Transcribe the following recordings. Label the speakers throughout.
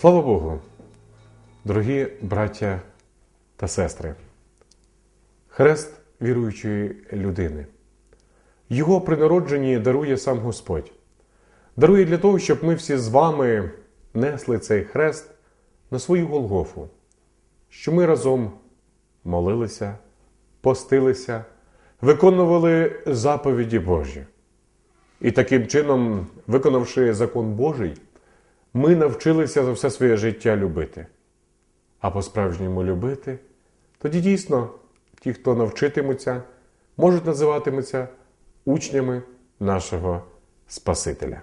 Speaker 1: Слава Богу, дорогі браття та сестри, хрест віруючої людини. Його при народженні дарує сам Господь. Дарує для того, щоб ми всі з вами несли цей хрест на свою Голгофу, що ми разом молилися, постилися, виконували заповіді Божі. І таким чином, виконавши закон Божий, ми навчилися за все своє життя любити. А по-справжньому любити, тоді дійсно ті, хто навчитимуться, можуть називатимуться учнями нашого Спасителя.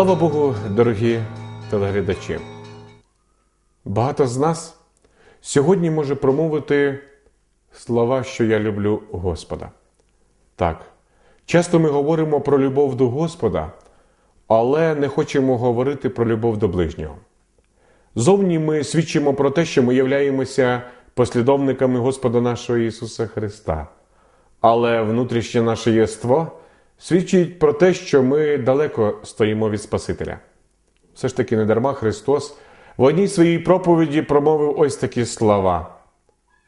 Speaker 1: Слава Богу, дорогі телеглядачі! Багато з нас сьогодні може промовити слова, що я люблю Господа. Так, часто ми говоримо про любов до Господа, але не хочемо говорити про любов до ближнього. Зовні ми свідчимо про те, що ми являємося послідовниками Господа нашого Ісуса Христа, але внутрішнє наше єство свідчить про те, що ми далеко стоїмо від Спасителя. Все ж таки, недарма Христос в одній своїй проповіді промовив ось такі слова.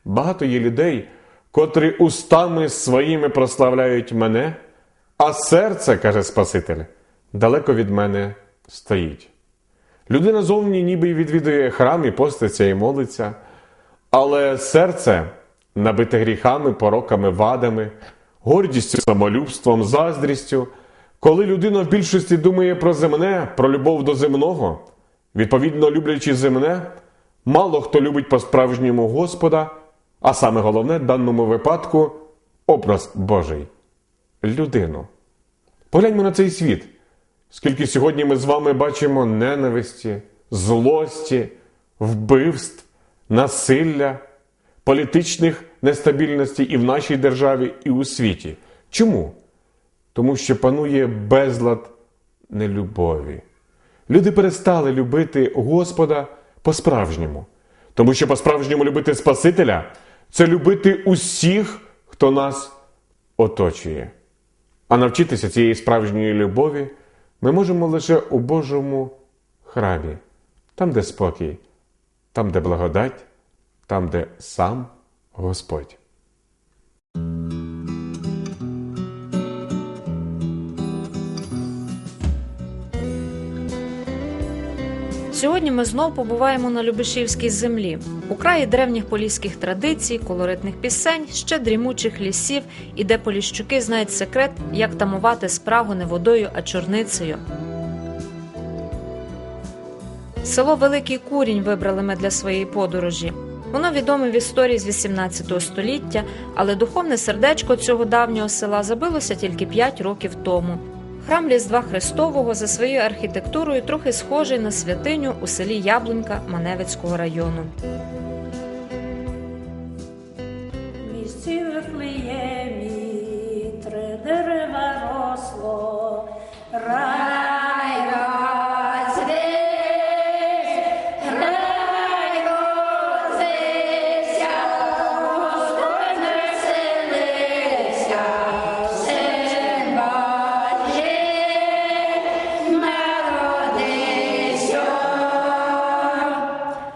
Speaker 1: Багато є людей, котрі устами своїми прославляють мене, а серце, каже Спаситель, далеко від мене стоїть. Людина зовні ніби й відвідує храм і поститься і молиться, але серце набите гріхами, пороками, вадами, гордістю, самолюбством, заздрістю. Коли людина в більшості думає про земне, про любов до земного, відповідно люблячи земне, мало хто любить по-справжньому Господа, а саме головне в даному випадку образ Божий людину. Погляньмо на цей світ, скільки сьогодні ми з вами бачимо ненависті, злості, вбивств, насилля, політичних нестабільностей і в нашій державі, і у світі. Чому? Тому що панує безлад нелюбові. Люди перестали любити Господа по-справжньому. Тому що по-справжньому любити Спасителя це любити усіх, хто нас оточує. А навчитися цієї справжньої любові ми можемо лише у Божому храмі, там, де спокій, там, де благодать, там, де сам Господь.
Speaker 2: Сьогодні ми знов побуваємо на Любешівській землі, у краї древніх поліських традицій, колоритних пісень, ще дрімучих лісів, і де поліщуки знають секрет, як тамувати спрагу не водою, а чорницею. Село Великий Курінь вибрали ми для своєї подорожі. Воно відоме в історії з 18 століття, але духовне сердечко цього давнього села забилося тільки 5 років тому. Храм Різдва Христового за своєю архітектурою трохи схожий на святиню у селі Яблунька Маневицького району.
Speaker 3: місці три дерева росло, рай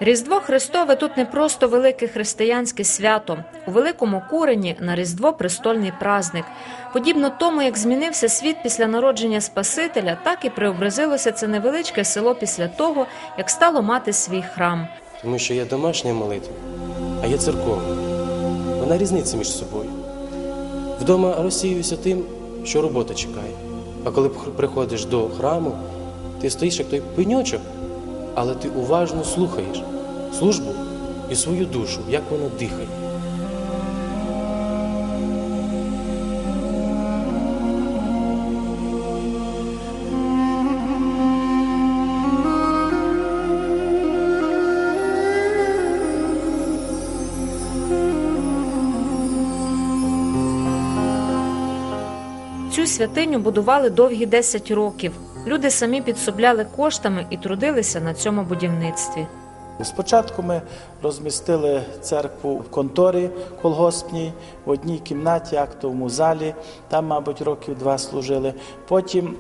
Speaker 2: Різдво Христове тут не просто велике християнське свято. У великому курені на Різдво престольний праздник. Подібно тому, як змінився світ після народження Спасителя, так і преобразилося це невеличке село після того, як стало мати свій храм.
Speaker 4: Тому що є домашня молитва, а є церковна. Вона різниця між собою. Вдома розсіюся тим, що робота чекає. А коли приходиш до храму, ти стоїш як той пеньочок, але ти уважно слухаєш службу і свою душу, як вона дихає.
Speaker 2: Цю святиню будували довгі 10 років. Люди самі підсобляли коштами і трудилися на цьому будівництві.
Speaker 5: Спочатку ми розмістили церкву в конторі колгоспній в одній кімнаті, актовому залі. Там, мабуть, років два служили. Потім,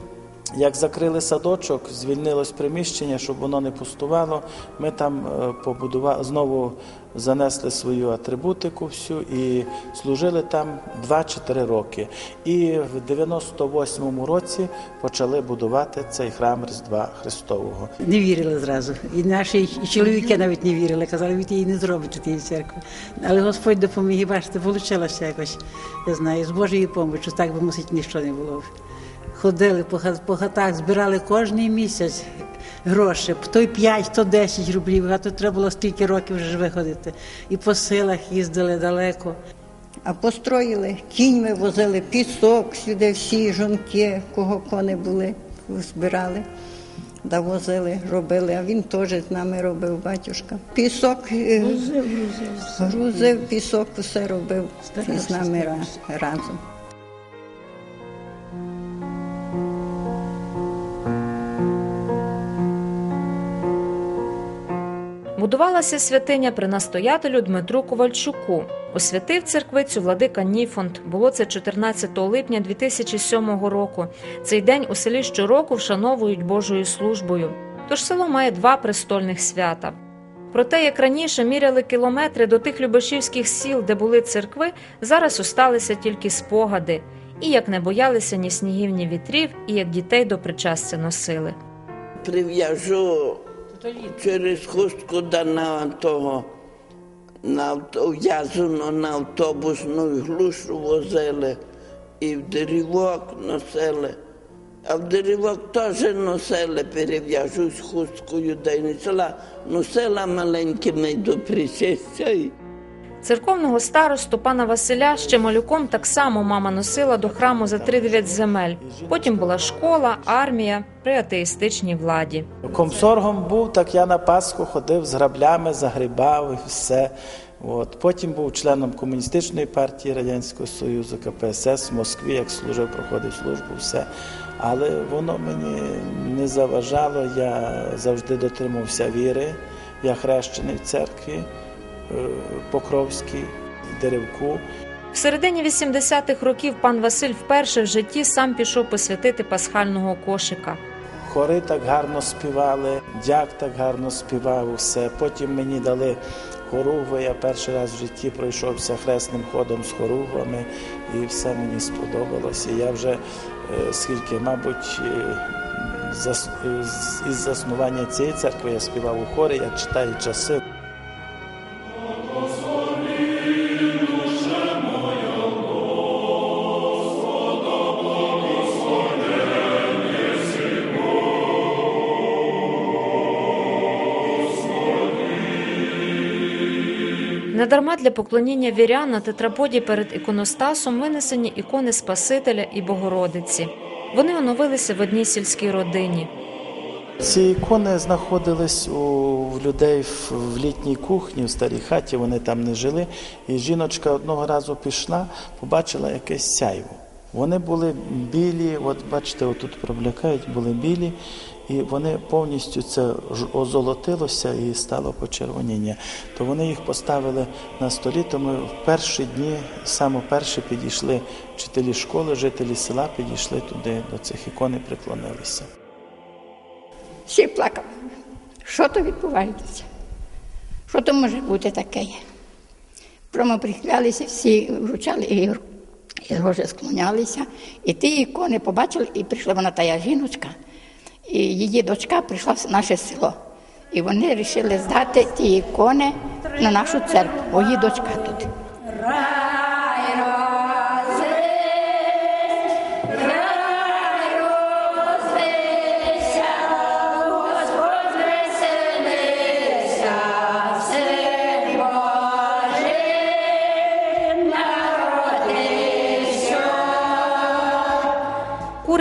Speaker 5: як закрили садочок, звільнилось приміщення, щоб воно не пустувало. Ми там е, побудували знову занесли свою атрибутику всю і служили там 2-4 роки. І в 98-му році почали будувати цей храм Різдва Христового.
Speaker 6: Не вірили зразу. І наші і чоловіки навіть не вірили. Казали, ви її не зробите тієї церкви. Але Господь допоміг, і бачите, вийшло якось. Я знаю, з Божою допомогою, так би мусить нічого не було. Ходили по, хатах, збирали кожен місяць гроші, то 5, то 10 рублів, а то треба було стільки років вже виходити. І по селах їздили далеко.
Speaker 7: А построїли, кіньми возили пісок сюди, всі жонки, кого кони були, збирали, да возили, робили. А він теж з нами робив, батюшка. Пісок е, грузив, пісок, все робив і з нами ра- разом.
Speaker 2: Будувалася святиня при настоятелю Дмитру Ковальчуку. Освятив церквицю владика Ніфонт. Було це 14 липня 2007 року. Цей день у селі щороку вшановують Божою службою. Тож село має два престольних свята. Про те, як раніше міряли кілометри до тих любашівських сіл, де були церкви, зараз осталися тільки спогади, і як не боялися ні снігів, ні вітрів, і як дітей до причастя носили.
Speaker 8: прив'яжу через хустку да на того на в'язано на автобусну глушу возили і в деревок носили. А в деревок теж носили, перев'яжусь хусткою, да й несла, носила маленькими до причастя.
Speaker 2: Церковного старосту пана Василя ще малюком так само мама носила до храму за тридев'ять земель. Потім була школа, армія при атеїстичній владі.
Speaker 5: Комсоргом був, так я на Пасху ходив з граблями, загрібав і все. От. Потім був членом комуністичної партії Радянського Союзу, КПСС в Москві, як служив, проходив службу, все. Але воно мені не заважало, я завжди дотримувався віри. Я хрещений в церкві е, Покровській, Деревку.
Speaker 2: В середині 80-х років пан Василь вперше в житті сам пішов посвятити пасхального кошика.
Speaker 5: Хори так гарно співали, дяк так гарно співав усе. Потім мені дали хоругви. Я перший раз в житті пройшовся хресним ходом з хоругвами, і все мені сподобалося. Я вже е, скільки, мабуть, е, із заснування цієї церкви я співав у хорі, я читаю часи.
Speaker 2: Недарма для поклоніння вірян на тетраподі перед іконостасом винесені ікони Спасителя і Богородиці. Вони оновилися в одній сільській родині.
Speaker 5: Ці ікони знаходились у людей в, літній кухні, в старій хаті, вони там не жили. І жіночка одного разу пішла, побачила якесь сяйво. Вони були білі, от бачите, отут проблякають, були білі, і вони повністю це озолотилося і стало почервоніння. То вони їх поставили на столі, то ми в перші дні, саме перші підійшли вчителі школи, жителі села підійшли туди до цих ікон і приклонилися.
Speaker 9: Всі плакали. Що то відбувається? Що то може бути таке? Промо прихилялися, всі вручали і, і рожі склонялися. І ті ікони побачили, і прийшла вона тая жіночка, і її дочка прийшла в наше село. І вони вирішили здати ті ікони на нашу церкву, її дочка тут.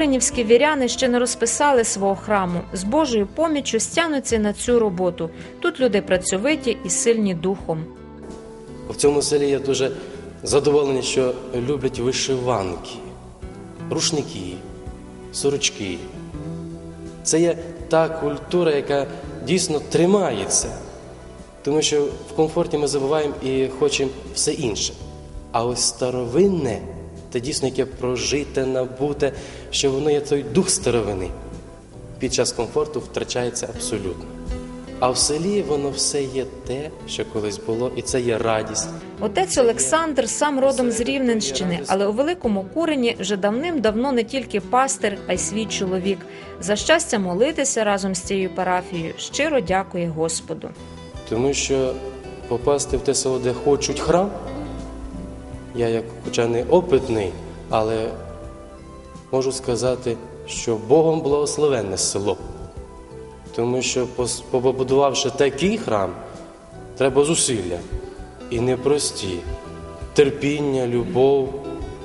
Speaker 2: Куренівські віряни ще не розписали свого храму. З Божою поміччю стягнуться на цю роботу. Тут люди працьовиті і сильні духом.
Speaker 4: В цьому селі я дуже задоволений, що люблять вишиванки, рушники, сорочки. Це є та культура, яка дійсно тримається. Тому що в комфорті ми забуваємо і хочемо все інше. А ось старовинне, те дійсно, яке прожите, набуте, що воно є той дух старовини. Під час комфорту втрачається абсолютно. А в селі воно все є те, що колись було, і це є радість.
Speaker 2: Отець Олександр сам родом з Рівненщини, але у великому курені вже давним-давно не тільки пастир, а й свій чоловік. За щастя молитися разом з цією парафією щиро дякує Господу.
Speaker 4: Тому що попасти в те село, де хочуть храм, я як хоча не опитний, але можу сказати, що Богом благословенне село. Тому що побудувавши такий храм, треба зусилля і непрості, терпіння, любов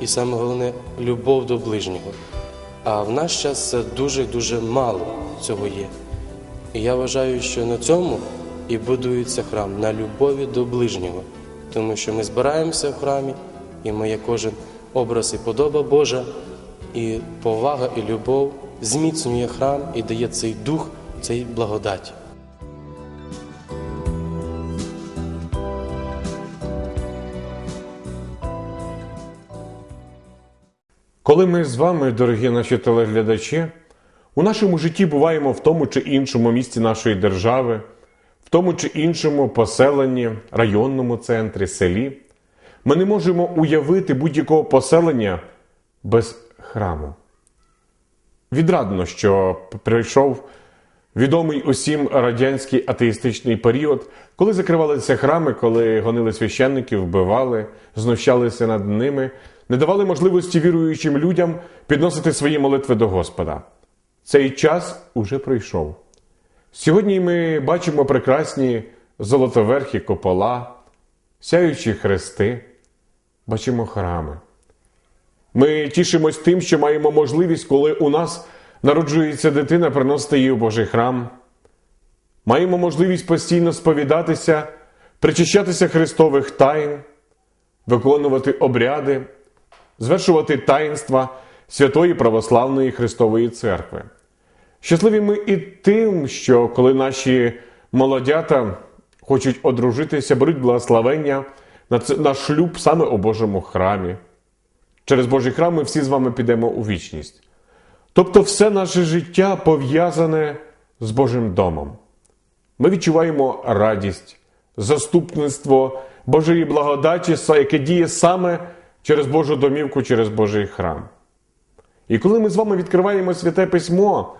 Speaker 4: і саме головне любов до ближнього. А в наш час це дуже-дуже мало цього є. І я вважаю, що на цьому і будується храм на любові до ближнього, тому що ми збираємося в храмі, і моє кожен образ і подоба Божа, і повага, і любов зміцнює храм і дає цей дух, цей благодаті.
Speaker 1: Коли ми з вами, дорогі наші телеглядачі, у нашому житті буваємо в тому чи іншому місті нашої держави, в тому чи іншому поселенні, районному центрі, селі, ми не можемо уявити будь-якого поселення без храму. Відрадно, що прийшов відомий усім радянський атеїстичний період, коли закривалися храми, коли гонили священників, вбивали, знущалися над ними, не давали можливості віруючим людям підносити свої молитви до Господа. Цей час уже пройшов. Сьогодні ми бачимо прекрасні золотоверхі копола, сяючі хрести, бачимо храми. Ми тішимось тим, що маємо можливість, коли у нас народжується дитина, приносити її в Божий храм. Маємо можливість постійно сповідатися, причащатися Христових тайн, виконувати обряди, звершувати таїнства Святої Православної Христової Церкви. Щасливі ми і тим, що коли наші молодята хочуть одружитися, беруть благословення на, шлюб саме у Божому храмі. Через Божий храм ми всі з вами підемо у вічність. Тобто, все наше життя пов'язане з Божим домом. Ми відчуваємо радість, заступництво Божої благодаті, яке діє саме через Божу домівку, через Божий храм. І коли ми з вами відкриваємо святе письмо,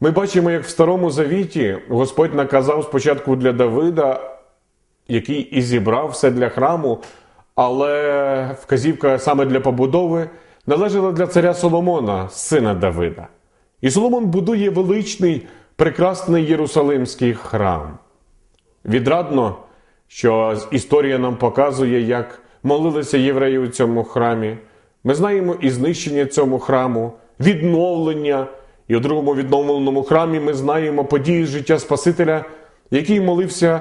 Speaker 1: ми бачимо, як в Старому Завіті Господь наказав спочатку для Давида, який і зібрав все для храму, але вказівка саме для побудови належала для царя Соломона, сина Давида. І Соломон будує величний, прекрасний Єрусалимський храм. Відрадно, що історія нам показує, як молилися євреї у цьому храмі. Ми знаємо і знищення цьому храму, відновлення. І у другому відновленому храмі ми знаємо події життя Спасителя, який молився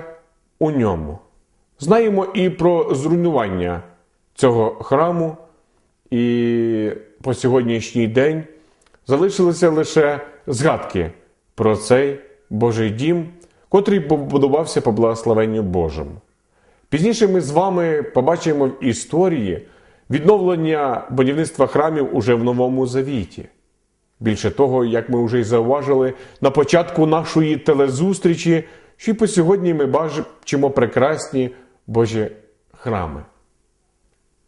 Speaker 1: у ньому. Знаємо і про зруйнування цього храму, і по сьогоднішній день залишилися лише згадки про цей Божий дім, котрий побудувався по благословенню Божому. Пізніше ми з вами побачимо в історії відновлення будівництва храмів уже в Новому Завіті. Більше того, як ми вже й зауважили на початку нашої телезустрічі, що й по сьогодні ми бачимо прекрасні Божі храми.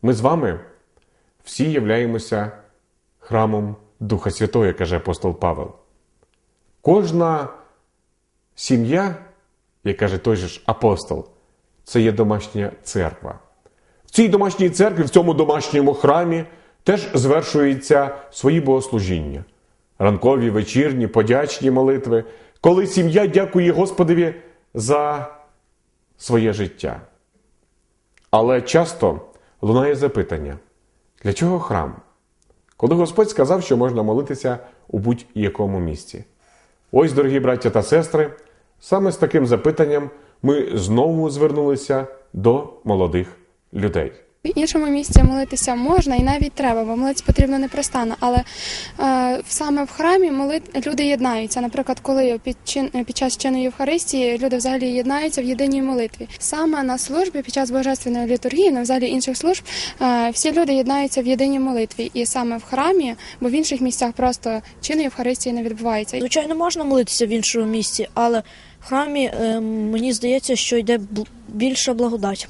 Speaker 1: Ми з вами всі являємося храмом Духа Святого, каже апостол Павел. Кожна сім'я, як каже той же ж апостол, це є домашня церква. В цій домашній церкві, в цьому домашньому храмі теж звершуються свої богослужіння, ранкові, вечірні, подячні молитви, коли сім'я дякує Господові за своє життя. Але часто лунає запитання: для чого храм? Коли Господь сказав, що можна молитися у будь-якому місці. Ось, дорогі браття та сестри, саме з таким запитанням ми знову звернулися до молодих людей.
Speaker 10: Іншому місці молитися можна і навіть треба, бо молитися потрібно непрестанно. Але е, саме в храмі молит... люди єднаються. Наприклад, коли під, чин... під час чину Євхаристії люди взагалі єднаються в єдиній молитві. Саме на службі під час божественної літургії, на взагалі інших служб, е, всі люди єднаються в єдиній молитві. І саме в храмі, бо в інших місцях просто чини Євхаристії не відбувається.
Speaker 11: Звичайно, можна молитися в іншому місці, але в храмі е, мені здається, що йде більша благодать.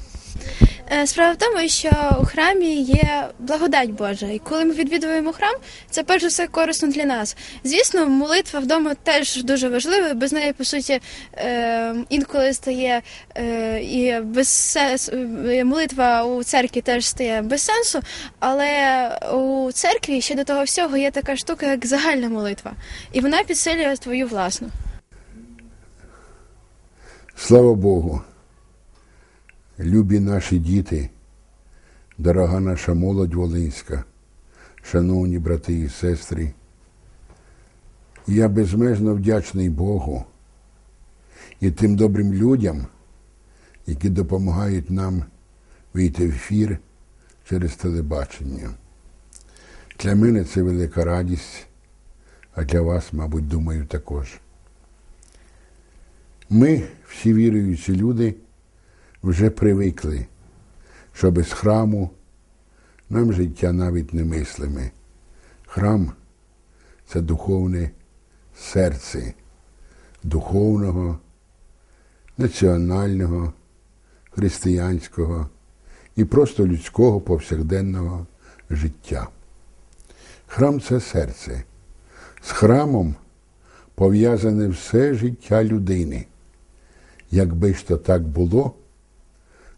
Speaker 10: Е, Справа в тому, що у храмі є благодать Божа, і коли ми відвідуємо храм, це перш за все корисно для нас. Звісно, молитва вдома теж дуже важлива. Без неї, по суті, е, інколи стає е, і без молитва у церкві теж стає без сенсу. Але у церкві ще до того всього є така штука, як загальна молитва, і вона підсилює твою власну.
Speaker 12: Слава Богу, любі наші діти, дорога наша молодь Волинська, шановні брати і сестри. Я безмежно вдячний Богу і тим добрим людям, які допомагають нам вийти в ефір через телебачення. Для мене це велика радість, а для вас, мабуть, думаю, також. Ми, всі віруючі люди, вже привикли, що без храму нам життя навіть не мислиме. Храм це духовне серце духовного, національного, християнського і просто людського повсякденного життя. Храм це серце. З храмом пов'язане все життя людини. Якби ж то так було,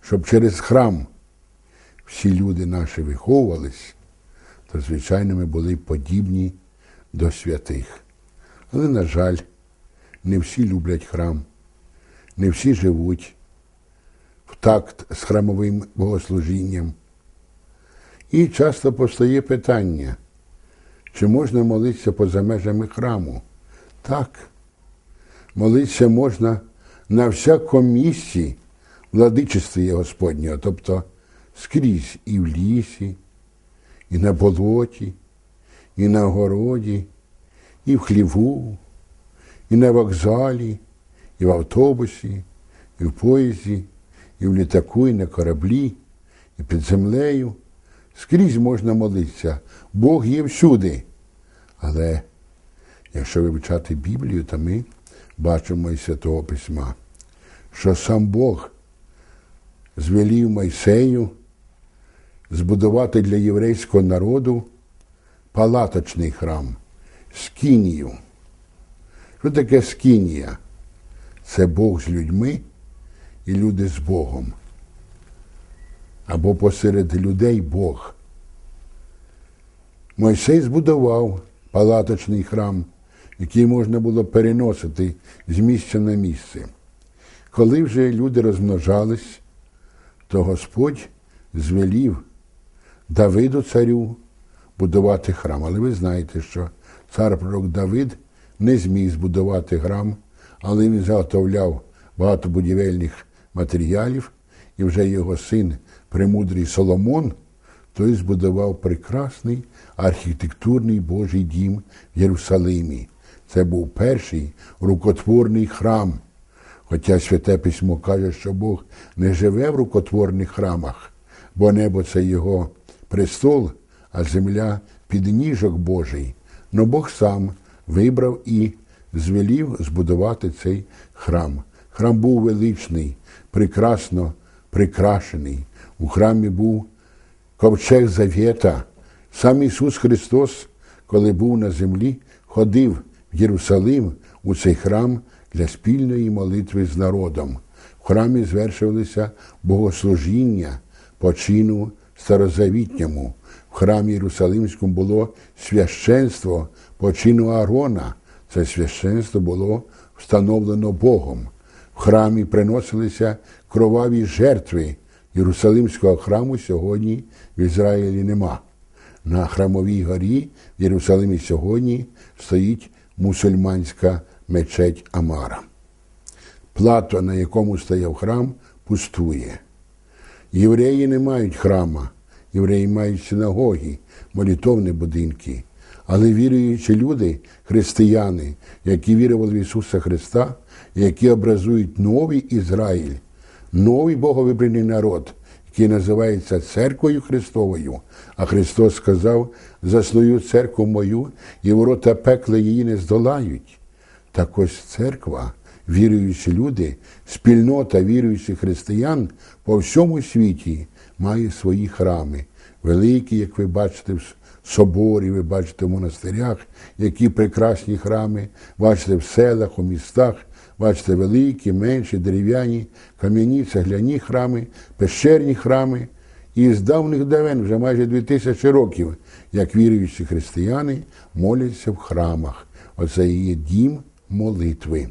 Speaker 12: щоб через храм всі люди наші виховувались, то, звичайно, ми були подібні до святих. Але, на жаль, не всі люблять храм, не всі живуть в такт з храмовим богослужінням. І часто постає питання, чи можна молитися поза межами храму? Так, молитися можна на всякому місці владичестві Господнього, тобто скрізь і в лісі, і на болоті, і на городі, і в хліву, і на вокзалі, і в автобусі, і в поїзді, і в літаку, і на кораблі, і під землею. Скрізь можна молитися. Бог є всюди. Але якщо вивчати Біблію, то ми бачимо із Святого Письма, що сам Бог звелів Мойсею збудувати для єврейського народу палаточний храм, скінію. Що таке скінія? Це Бог з людьми і люди з Богом. Або посеред людей Бог. Мойсей збудував палаточний храм, який можна було переносити з місця на місце. Коли вже люди розмножались, то Господь звелів Давиду царю будувати храм. Але ви знаєте, що цар пророк Давид не зміг збудувати храм, але він заготовляв багато будівельних матеріалів, і вже його син, премудрий Соломон, той збудував прекрасний архітектурний Божий дім в Єрусалимі. Це був перший рукотворний храм. Хоча Святе Письмо каже, що Бог не живе в рукотворних храмах, бо небо це його престол, а земля підніжок Божий. Но Бог сам вибрав і звелів збудувати цей храм. Храм був величний, прекрасно прикрашений. У храмі був ковчег Завєта. Сам Ісус Христос, коли був на землі, ходив в Єрусалим у цей храм для спільної молитви з народом. В храмі звершувалися богослужіння по чину старозавітньому. В храмі Єрусалимському було священство по чину Аарона. Це священство було встановлено Богом. В храмі приносилися кроваві жертви. Єрусалимського храму сьогодні в Ізраїлі нема. На храмовій горі в Єрусалимі сьогодні стоїть мусульманська мечеть Амара. Плато, на якому стояв храм, пустує. Євреї не мають храма, євреї мають синагоги, молитовні будинки. Але віруючі люди, християни, які вірували в Ісуса Христа, які образують новий Ізраїль, новий боговибраний народ, який називається Церквою Христовою. А Христос сказав: за свою церкву мою, і ворота пекла її не здолають. Так ось церква, віруючі люди, спільнота віруючих християн по всьому світі має свої храми, великі, як ви бачите, в соборі, ви бачите в монастирях, які прекрасні храми, бачите в селах, у містах, бачите великі, менші, дерев'яні, кам'яні, цегляні храми, пещерні храми. І з давних давен, вже майже дві тисячі років, як віруючі християни моляться в храмах. Оце і є дім молитви.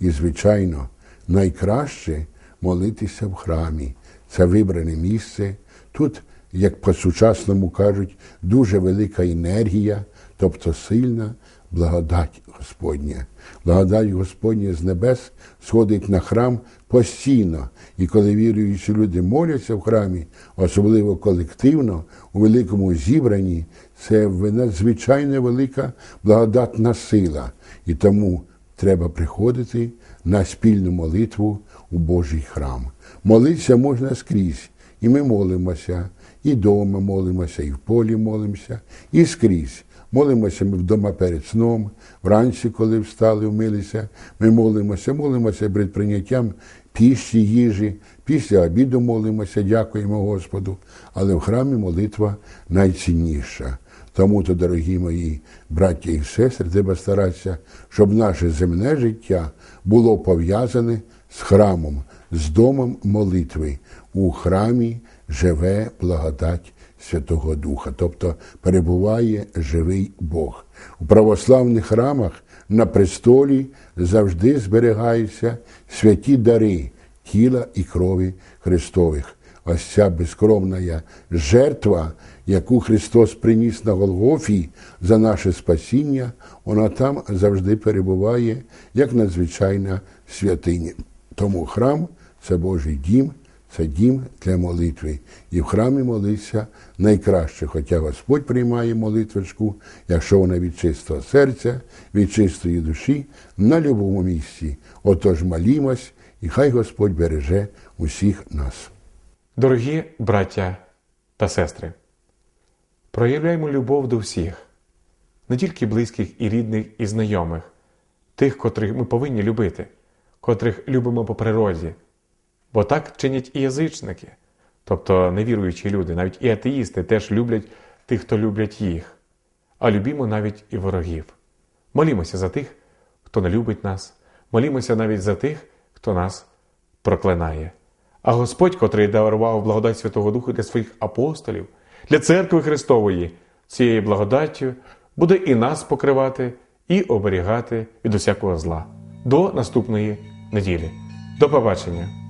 Speaker 12: І, звичайно, найкраще молитися в храмі. Це вибране місце. Тут, як по-сучасному кажуть, дуже велика енергія, тобто сильна благодать Господня. Благодать Господня з небес сходить на храм постійно. І коли віруючі люди моляться в храмі, особливо колективно, у великому зібранні, це надзвичайно велика благодатна сила. І тому треба приходити на спільну молитву у Божий храм. Молитися можна скрізь. І ми молимося, і вдома молимося, і в полі молимося, і скрізь. Молимося ми вдома перед сном, вранці, коли встали, вмилися, ми молимося, молимося перед прийняттям піші, їжі, після обіду молимося, дякуємо Господу. Але в храмі молитва найцінніша. Тому то, дорогі мої браття і сестри, треба старатися, щоб наше земне життя було пов'язане з храмом, з домом молитви. У храмі живе благодать Святого Духа, тобто перебуває живий Бог. У православних храмах на престолі завжди зберігаються святі дари тіла і крові Христових. Ось ця безкровна жертва, яку Христос приніс на Голгофі за наше спасіння, вона там завжди перебуває як надзвичайна святиня. Тому храм це Божий дім, це дім для молитви. І в храмі молиться найкраще, хоча Господь приймає молитвочку, якщо вона від чистого серця, від чистої душі, на любому місці. Отож молімось, і хай Господь береже усіх нас.
Speaker 1: Дорогі браття та сестри, проявляємо любов до всіх, не тільки близьких і рідних і знайомих, тих, котрих ми повинні любити, котрих любимо по природі, бо так чинять і язичники, тобто невіруючі люди, навіть і атеїсти теж люблять тих, хто люблять їх, а любімо навіть і ворогів. Молімося за тих, хто не любить нас, молімося навіть за тих, хто нас проклинає. А Господь, котрий дарував благодать Святого Духа для своїх апостолів, для церкви Христової, цією благодаттю буде і нас покривати, і оберігати від усякого зла. До наступної неділі. До побачення!